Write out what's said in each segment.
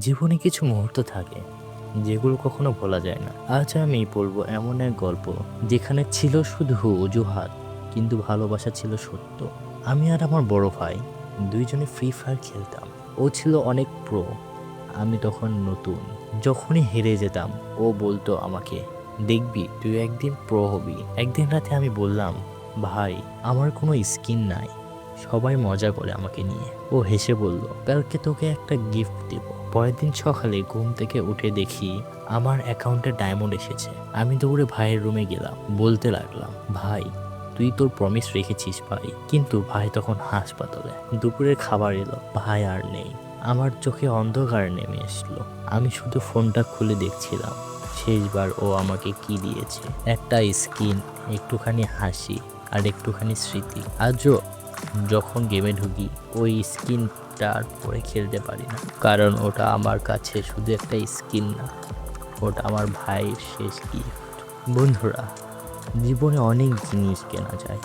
জীবনে কিছু মুহূর্ত থাকে যেগুলো কখনো ভোলা যায় না। আজ আমি বলব এমন এক গল্প যেখানে ছিল শুধু অজুহাত, কিন্তু ভালোবাসা ছিল সত্য। আমি আর আমার বড় ভাই দুইজনে ফ্রি ফায়ার খেলতাম। ও ছিল অনেক প্রো আমি তখন নতুন। যখনই হেরে যেতাম, ও বলতো আমাকে, দেখবি, তুই একদিন প্রো হবি। একদিন রাতে আমি বললাম, ভাই, আমার কোনো স্কিন নাই। সবাই মজা করে আমাকে নিয়ে। ও হেসে বলল, কালকে তোকে একটা গিফট দেব। পরের দিন সকালে ঘুম থেকে উঠে দেখি আমার অ্যাকাউন্টে ডায়মন্ড এসেছে। আমি দৌড়ে ভাইয়ের রুমে গেলাম, বলতে লাগলাম, ভাই, তুই তোর প্রমিস রেখেছিস ভাই। কিন্তু ভাই তখন হাসপাতালে। দুপুরের খাবার এলো, ভাই আর নেই। আমার চোখে অন্ধকার নেমে আসলো। আমি শুধু ফোনটা খুলে দেখছিলাম। শেষবার ও আমাকে কি দিয়েছে? একটা স্কিন, একটুখানি হাসি আর একটুখানি স্মৃতি। আজও যখন গেমে ঢুকি, ওই স্কিনটার পরে খেলতে পারি না। কারণ ওটা আমার কাছে শুধু একটা স্কিন না, ওটা আমার ভাইয়ের শেষ গিফট বন্ধুরা, জীবনে অনেক জিনিস কেনা যায়,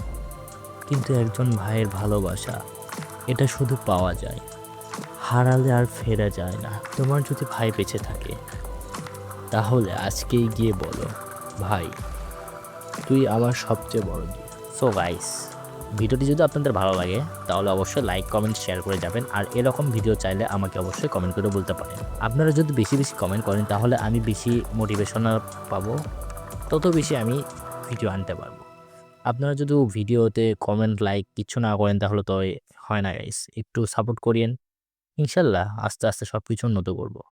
কিন্তু একজন ভাইয়ের ভালোবাসা, এটা শুধু পাওয়া যায়। হারালে আর ফেরা যায় না। তোমার যদি ভাই বেঁচে থাকে, তাহলে আজকেই গিয়ে বলো, ভাই, তুই আমার সবচেয়ে বড় সো গাইস ভিডিওটি যদি আপনাদের ভালো লাগে, তাহলে অবশ্যই লাইক কমেন্ট শেয়ার করে যাবেন। আর এরকম ভিডিও চাইলে আমাকে অবশ্যই কমেন্ট করে বলতে পারেন। আপনারা যদি বেশি বেশি কমেন্ট করেন, তাহলে আমি বেশি মোটিভেশনাল পাবো। তত বেশি আমি ভিডিও আনতে পারব। আপনারা যদি ভিডিওতে কমেন্ট লাইক কিছু না করেন, তাহলে তো হয় না গাইস একটু সাপোর্ট করিয়েন। ইনশাল্লাহ আস্তে আস্তে সব কিছু উন্নত করব।